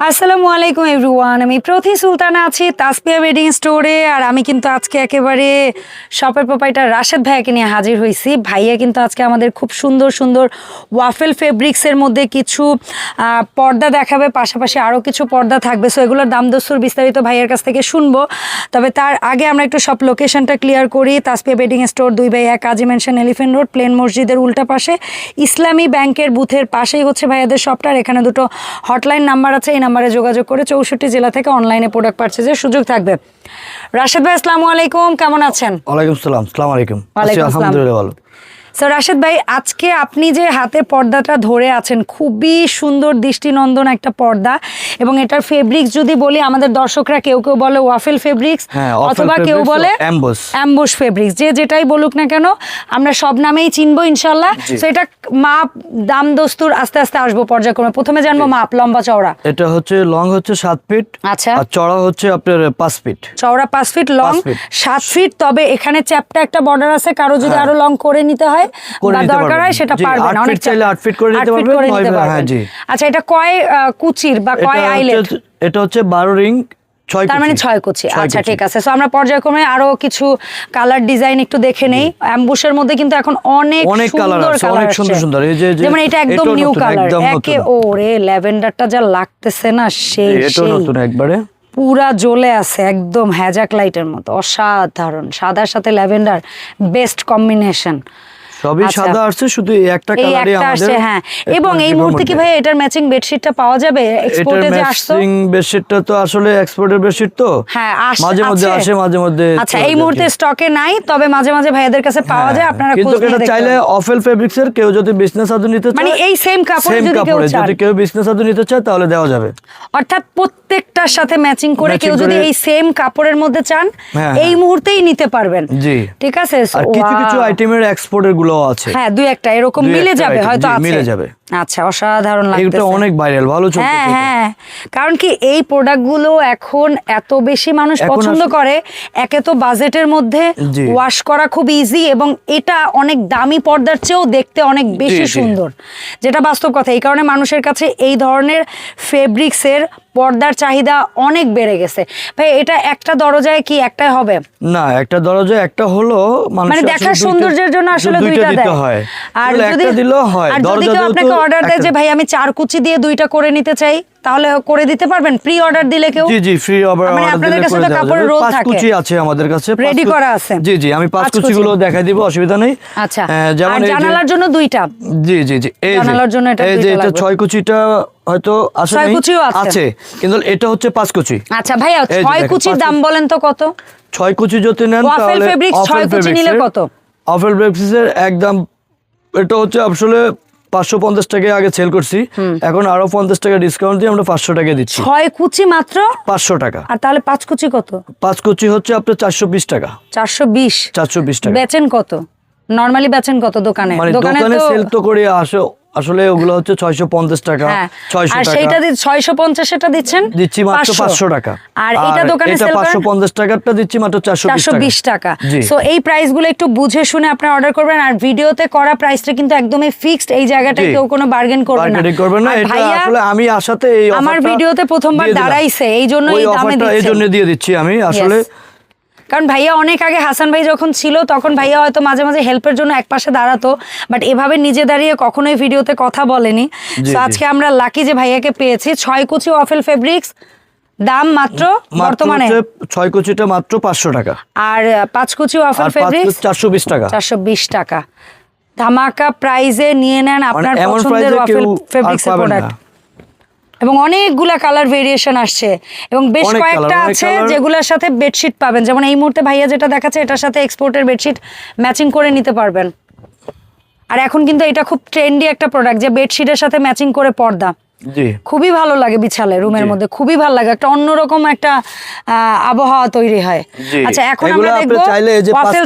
আসসালামু আলাইকুম, এভরিওয়ান। আমি প্রতি সুলতানা আছি তাসপিয়া ওয়েডিং স্টোরে আর আমি কিন্তু আজকে একেবারে শপের প্রোপাইটার রাশেদ ভাইয়াকে নিয়ে হাজির হয়েছি। ভাইয়া কিন্তু আজকে আমাদের খুব সুন্দর সুন্দর ওয়াফেল ফেব্রিক্সের মধ্যে কিছু পর্দা দেখাবে। পাশাপাশি আরও কিছু পর্দা থাকবে। সো এগুলোর দাম দস্তুর বিস্তারিত ভাইয়ের কাছ থেকে শুনব। তবে তার আগে আমরা একটু সব লোকেশনটা ক্লিয়ার করি। তাসপিয়া ওয়েডিং স্টোর দুই বাই এক Kazi mention elephant road plane মসজিদের উল্টা পাশে। ইসলামী ব্যাংকের বুথের পাশেই হচ্ছে ভাইয়াদের শপটার এখানে দুটো হটলাইন নাম্বার আছে, এই নাম্বারে যোগাযোগ করে চৌষট্টি জেলা থেকে অনলাইনে প্রোডাক্ট পারচেজের সুযোগ থাকবে। রাশেদ ভাই আসসালামু আলাইকুম। কেমন আছেন? ওয়ালাইকুম আসসালাম আসসালামু আলাইকুম। আলহামদুলিল্লাহ ভালো। স্যার রাশেদ ভাই আজকে আপনি যে হাতে পর্দাটা ধরে আছেন খুবই সুন্দর দৃষ্টিনন্দন একটা পর্দা এবং এটার ফেব্রিক্স যদি বলি আমাদের দর্শকরা কেউ কেউ বলে ওয়াফেল ফেব্রিক্স হ্যাঁ, অথবা কেউ বলে। অ্যাম্বুশ ফেব্রিক্স যে যেটাই বলুক না কেন আমরা সব নামেই চিনবো ইনশাল্লাহ। তো এটা মাপ দাম দস্তুর আস্তে আস্তে আসব পর্যায়ক্রমে প্রথমে জানব মাপ লম্বা চওড়া এটা হচ্ছে লং হচ্ছে সাত ফিট আচ্ছা। আর চড়া হচ্ছে আপনার পাঁচ ফিট চওড়া পাঁচ ফিট লং সাত ফিট তবে এখানে চ্যাপটা একটা বর্ডার আছে কারও যদি হ্যাঁ। আরও লং করে নিতে হয় বা দরকার হয় সেটা পারবেন অনেক চাইলে আট করে নিতে পারবেন, করে নয় নিতে বা- পারবেন। হ্যাঁ, জি। আচ্ছা এটা কয় কুচির বা কয় আইলেট এটা হচ্ছে বারো রিং তার মানে ছয় কুচি। আচ্ছা ঠিক আছে। সো আমরা পর্যায়ক্রমে আরও কিছু কালার ডিজাইন একটু দেখে নেই। অ্যাম্বুশের মধ্যে কিন্তু এখন অনেক অনেক আছে, কালার অনেক সুন্দর সুন্দর। এই যে- যে- যেমন এটা একদম নিউ কালার একে নতুন। ল্যাভেন্ডারটা যা লাগতেছে না সেই নতুন একবারে। পুরা জ্বলে আছে একদম হ্যাজাক লাইটের মতো। অসাধারণ। সাদার সাথে ল্যাভেন্ডার বেস্ট কম্বিনেশন সবই আচ্ছা। সাদা আসছে শুধু এই একটা কালারই আমাদের হ্যাঁ। এবং এই মুহূর্তে কি ভাই এটার ম্যাচিং বেডশিটটা পাওয়া যাবে? এক্সপোর্টে যে আসতো ম্যাচিং বেডশিটটা তো আসলে এক্সপোর্টের বেডশিট তো। হ্যাঁ মাঝে মধ্যে আসে মাঝে মধ্যে আচ্ছা এই মুহূর্তে স্টকে নাই তবে মাঝে মাঝে ভাইয়াদের কাছে পাওয়া যায় হ্যাঁ, আপনারা কিন্তু এটা দেখতে চাইলে অফেল ফেব্রিক্স এর কেউ যদি বিজনেস আদু নিতে চায় মানে এই সেম কাপড়ে যদি কেউ চান যদি কেউ বিজনেস আদু নিতে চায় তাহলে দেওয়া যাবে। অর্থাৎ প্রত্যেকটার সাথে ম্যাচিং করে কেউ যদি এই সেম কাপড়ের মধ্যে চান হ্যাঁ, এই হ্যাঁ। মুহূর্তেই নিতে পারবেন। জি। ঠিক আছে? আর কিছু কিছু! আইটেমের এক্সপোর্টের গুলো আছে হ্যাঁ দুই একটা এরকম মিলে যাবে হয়তো মিলে যাবে। আচ্ছা অসাধারণ এটা অনেক ভাইরাল ভালো চলছে হ্যাঁ হ্যাঁ কারণ কি এই প্রোডাক্টগুলো এখন এত বেশি মানুষ পছন্দ করে একে তো বাজেটের মধ্যে ওয়াশ করা খুব ইজি এবং এটা অনেক দামি পর্দার চেয়েও দেখতে অনেক বেশি। সুন্দর। যেটা বাস্তব কথা এই কারণে মানুষের কাছে এই ধরনের ফেব্রিক্সের পর্দার চাহিদা অনেক বেড়ে গেছে। ভাই এটা একটা দরজায় কি একটাই হবে? না একটা দরজা একটা হলো মানে দেখার সৌন্দর্যের জন্য আসলে দুইটা দেয়। হয়। আর যদি দিলেও হয় আর যদি দরজা কেউ আপনাকে অর্ডার দেয় যে ভাই আমি চার কুচি দিয়ে দুইটা করে নিতে চাই তাহলে করে দিতে পারবেন? প্রি অর্ডার দিলে কেউ? জি জি ফ্রি অর্ডার মানে আপনাদের কাছে তো কাপড়ের রোল পাঁচ থাকে। কুচি আছে আমাদের কাছে কুচি- করা আছে? জি জি আমি পাঁচ কুচি। গুলো দেখাই দিব অসুবিধা নেই। আচ্ছা। যেমন জানালার জন্য দুইটা। জি জি জি এই জানালার জন্য এটা এই যে এটা ছয় কুচিটা হয়তো আসে ছয় কুচিও আছে। কিন্তু এটা হচ্ছে পাঁচ কুচি। আচ্ছা ভাইয়া ছয় কুচির দাম বলেন তো কত? ছয় কুচি যদি নেন তাহলে fabrics ছয় কুচি নিলে কত? অফেল ফেব্রিক্সের একদম এটা হচ্ছে আসলে পাঁচশো পঞ্চাশ টাকা আগে সেল করছি। এখন আরও পঞ্চাশ টাকা ডিসকাউন্ট দিয়ে আমরা পাঁচশো টাকা দিচ্ছি। ছয় কুচি মাত্র? পাঁচশো টাকা। আর তাহলে পাঁচ কুচি কত? পাঁচ কুচি হচ্ছে আপনার চারশো বিশ টাকা। চারশো বিশ। চারশো বিশ টাকা। বেচেন কত? নর্মালি বেচেন কত দোকানে? মানে দোকানে সেল তো করে আসো। আসলে ওগুলো হচ্ছে টাকা হ্যাঁ আর সেইটা দিচ্ছেন? দিচ্ছি মাত্র পাঁচশো। টাকা। আর এটা দোকানে সেল টাকারটা দিচ্ছি মাত্র চারশো চারশো বিশ টাকা। জি। সো এই প্রাইসগুলো একটু বুঝে শুনে আপনি অর্ডার করবেন আর ভিডিওতে করা প্রাইসটা কিন্তু একদমই ফিক্সড এই জায়গাটায় কেউ কোনো বার্গেন করবে না। না এটা আসলে আমি এই আমার ভিডিওতে প্রথমবার দাঁড়াইছে, এই জন্য দামে এই জন্য দিয়ে দিচ্ছি আমি। আসলে কারণ ভাইয়া অনেক আগে হাসান ভাই যখন ছিল তখন ভাইয়া হয়তো মাঝে মাঝে হেল্পের জন্য এক পাশে দাঁড়াতো বাট এভাবে নিজে দাঁড়িয়ে কখনোই ভিডিওতে কথা বলেনি। তো আজকে আমরা লাকি যে ভাইয়াকে পেয়েছি ছয় কুচি অফেল ফেব্রিক্স দাম মাত্র বর্তমানে ছয় কুচিটা মাত্র পাঁচশো টাকা। আর পাঁচ কুচি অফেল ফেব্রিক্স চারশো বিশ টাকা। চারশো বিশ টাকা। ধামাকা প্রাইজে নিয়ে নেন মানে আপনার পছন্দের ওয়াফেল ফেব্রিক্সের প্রোডাক্ট এবং অনেকগুলা কালার ভেরিয়েশন আসছে। এবং বেশ কয়েকটা আছে। যেগুলোর সাথে বেডশিট পাবেন। যেমন এই মুহূর্তে ভাইয়া যেটা দেখাচ্ছে এটার সাথে এক্সপোর্টের বেডশিট ম্যাচিং করে নিতে পারবেন। আর এখন কিন্তু এটা খুব ট্রেন্ডি একটা প্রোডাক্ট যে বেডশিটের সাথে ম্যাচিং করে পর্দা। খুবই ভালো লাগে বিছালে রুমের মধ্যে। খুবই ভালো লাগে। একটা অন্যরকম একটা আহ, আবহাওয়া তৈরি হয়। আচ্ছা এখন আমরা দেখব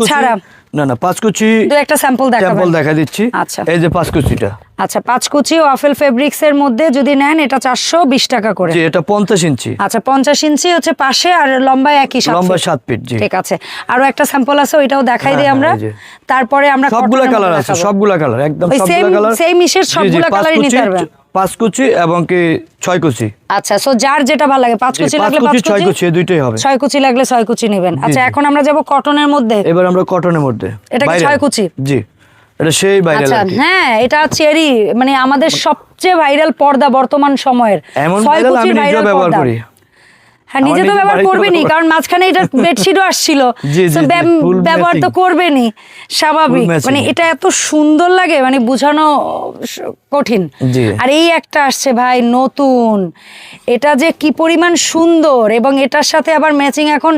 ছাড়া। না না পাঁচ কুচি দু একটা স্যাম্পল দেখাবেন। স্যাম্পল দেখা দিচ্ছি। আচ্ছা। এই যে পাঁচ কুচিটা আচ্ছা পাঁচ কুচি ওয়াফেল ফেব্রিক্স এর মধ্যে যদি নেন এটা চারশো বিশ টাকা করে। জি এটা পঞ্চাশ ইঞ্চি। আচ্ছা পঞ্চাশ ইঞ্চি হচ্ছে পাশে আর লম্বায় একই লম্বা ফিট জি। ঠিক আছে। আরও একটা স্যাম্পল আছে ওইটাও দেখাই দিই হ্যাঁ, আমরা। হ্যাঁ, যে। তারপরে আমরা সবগুলা কালার আছে সবগুলা কালার একদম সবগুলা কালার same ইসের সবগুলা colour ই নিতে পারবেন। পাঁচ কুচি এবং কি ছয় কুচি। আচ্ছা সো যার যেটা ভালো লাগে পাঁচ কুচি লাগলে পাঁচ কুচি? ছয় কুচি দুইটাই হবে। ছয় কুচি লাগলে ছয় কুচি নেবেন। আচ্ছা এখন আমরা যাব কটনের মধ্যে। এবার আমরা কটনের মধ্যে। এটা কি ছয় কুচি? জি এটা সেই বাইরে আচ্ছা হ্যাঁ এটা চেরি মানে আমাদের সবচেয়ে ভাইরাল পর্দা বর্তমান সময়ের। এমন কুচি ভাইরাল আমি ব্যবহার পর্দা। করি। হ্যাঁ নিজে তো ব্যবহার করবেনই কারণ মাঝখানে এটা বেডশিটও আসছিল। ব্যবহার তো। করবেনই স্বাভাবিক। মানে এটা এত সুন্দর লাগে মানে বোঝানো কঠিন। আর এই একটা আসছে ভাই নতুন। এটা যে কি পরিমাণ সুন্দর এবং এটার সাথে আবার ম্যাচিং এখন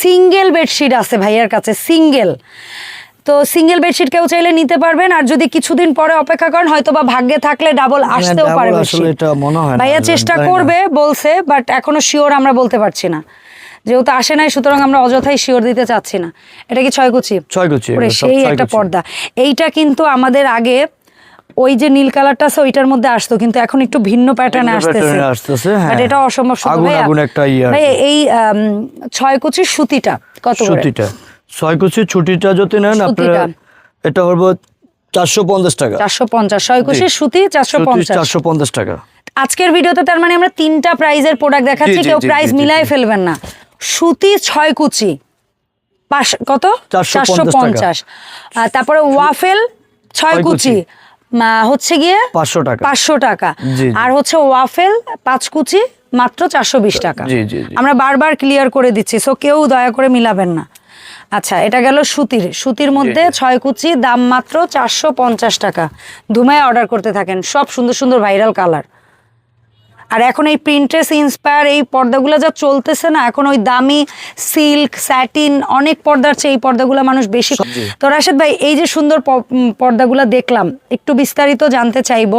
সিঙ্গেল বেডশিট আছে ভাইয়ার কাছে সিঙ্গেল তো সিঙ্গেল বেডশিট কেউ চাইলে নিতে পারবেন আর যদি কিছুদিন পরে অপেক্ষা করেন হয়তো বা ভাগ্যে থাকলে ডাবল আসতেও double পারে হয় ভাইয়া চেষ্টা করবে বলছে বাট এখনও শিওর আমরা বলতে পারছি না। যেহেতু আসে নাই সুতরাং আমরা অযথাই শিওর দিতে চাচ্ছি না। এটা কি ছয় কুচি? ছয় কুচি সেই একটা পর্দা। এইটা কিন্তু আমাদের আগে ওই যে নীল কালারটা আছে ওইটার মধ্যে আসতো কিন্তু এখন একটু ভিন্ন প্যাটার্নে আসতেছে। আসতেছে, হ্যাঁ। বাট এটা অসম্ভব একটা ইয়ে ভাই এই ছয় কুচির সুতিটা কত সুতিটা। ছয় কুচি ছুটিটা যদি নেন আপনার এটা হব চারশো পঞ্চাশ টাকা। চারশো পঞ্চাশ। ছয় কুচির সুতি চারশো পঞ্চাশ। চারশো পঞ্চাশ টাকা। আজকের ভিডিওতে তার মানে আমরা তিনটা প্রাইজের প্রোডাক্ট দেখাচ্ছি কেউ জি, প্রাইস জি, জি, মিলাই ফেলবেন না। সুতি ছয় কুচি। কত? 450 পঞ্চাশ তারপরে ওয়াফেল ছয় কুচি। কুচি। হচ্ছে গিয়ে পাঁচশো টাকা। পাঁচশো টাকা। আর হচ্ছে ওয়াফেল পাঁচ কুচি মাত্র চারশো বিশ টাকা। আমরা বারবার ক্লিয়ার করে দিচ্ছি সো কেউ দয়া করে মিলাবেন না। আচ্ছা এটা গেল সুতির। সুতির মধ্যে ছয় কুচি দাম মাত্র চারশো পঞ্চাশ টাকা। ধুমায় অর্ডার করতে থাকেন। সব সুন্দর সুন্দর ভাইরাল কালার আর এখন এই প্রিন্টেস ইন্সপায়ার এই পর্দাগুলো যা চলতেছে না এখন ওই দামি সিল্ক স্যাটিন অনেক পর্দার চেয়ে এই পর্দাগুলো মানুষ বেশি তো রাশেদ ভাই এই যে সুন্দর পর্দাগুলো দেখলাম একটু বিস্তারিত জানতে চাইব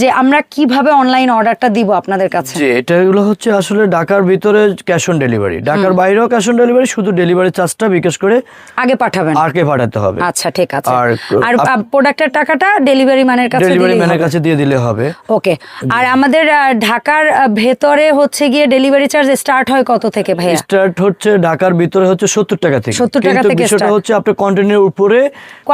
যে আমরা কীভাবে অনলাইন অর্ডারটা দিব আপনাদের কাছে? জি এটা এগুলো হচ্ছে আসলে ঢাকার ভিতরে ক্যাশ অন ডেলিভারি ঢাকার বাইরেও ক্যাশ অন ডেলিভারি শুধু ডেলিভারি চার্জটা বিকাশ করে আগে পাঠাবেন। আর কে পাঠাতে হবে। আচ্ছা ঠিক আছে। আর আর প্রোডাক্টের টাকাটা ডেলিভারি ম্যানের কাছে ডেলিভারি ম্যানের কাছে দিয়ে দিলে হবে। ওকে আর আমাদের ঢাকার ভেতরে হচ্ছে গিয়ে ডেলিভারি চার্জ স্টার্ট হয় কত থেকে ভাইয়া? স্টার্ট হচ্ছে ঢাকার ভিতরে হচ্ছে সত্তর টাকা থেকে। 70 টাকা থেকে start। হচ্ছে আপনার কন্টেনের উপরে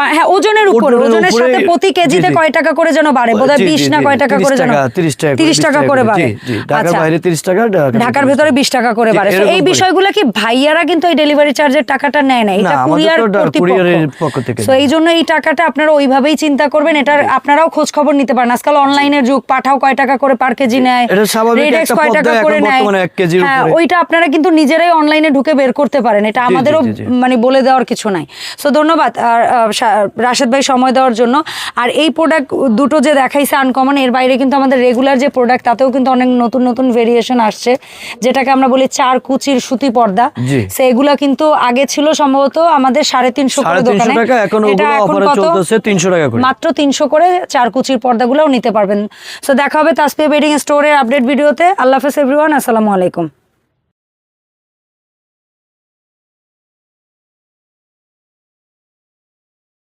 হ্যাঁ ওজনের উপরে ওজনের সাথে প্রতি কেজিতে। কয় টাকা করে যেন বাড়ে? বোধহয় জি, জি, বিশ না কয় টাকা করে যেন 30 টাকা 30 টাকা করে বাড়ে। ঢাকার আচ্ছা। বাইরে 30 টাকা, ঢাকার ভিতরে ভেতরে বিশ টাকা করে বাড়ে। এই বিষয়গুলো কি ভাইয়ারা কিন্তু এই ডেলিভারি চার্জের টাকাটা নেয় না? এটা কুরিয়ার তো ডা- কর্তৃপক্ষ। পক্ষ থেকে। তো এই জন্য এই টাকাটা আপনারা ওইভাবেই চিন্তা করবেন। এটার আপনারাও খোঁজ খবর নিতে পারেন। আজকাল অনলাইনের যুগ পাঠাও কয় টাকা করে পার কেজি নেয় কয় টাকা করে নেয়। হ্যাঁ ওইটা আপনারা কিন্তু নিজেরাই অনলাইনে ঢুকে বের করতে পারেন। এটা আমাদেরও। মানে বলে দেওয়ার কিছু নাই। সো ধন্যবাদ। আর রাশেদ ভাই সময় দেওয়ার জন্য। আর এই প্রোডাক্ট দুটো যে দেখাইছে আনকমন এর বাইরে কিন্তু আমাদের রেগুলার যে প্রোডাক্ট তাতেও কিন্তু অনেক নতুন নতুন ভেরিয়েশন আসছে। যেটাকে আমরা বলি চার কুচির সুতি পর্দা। সেগুলা কিন্তু আগে ছিল সম্ভবত আমাদের সাড়ে তিনশো করে দোকানে। এটা এখন কত? তিনশো টাকা মাত্র তিনশো করে চার কুচির পর্দাগুলোও নিতে পারবেন। সো দেখা হবে তাসপিয়া বেডিং স্টোরের আপডেট ভিডিওতে আল্লাহ হাফেজ এভরিওয়ান আসসালামু আলাইকুম।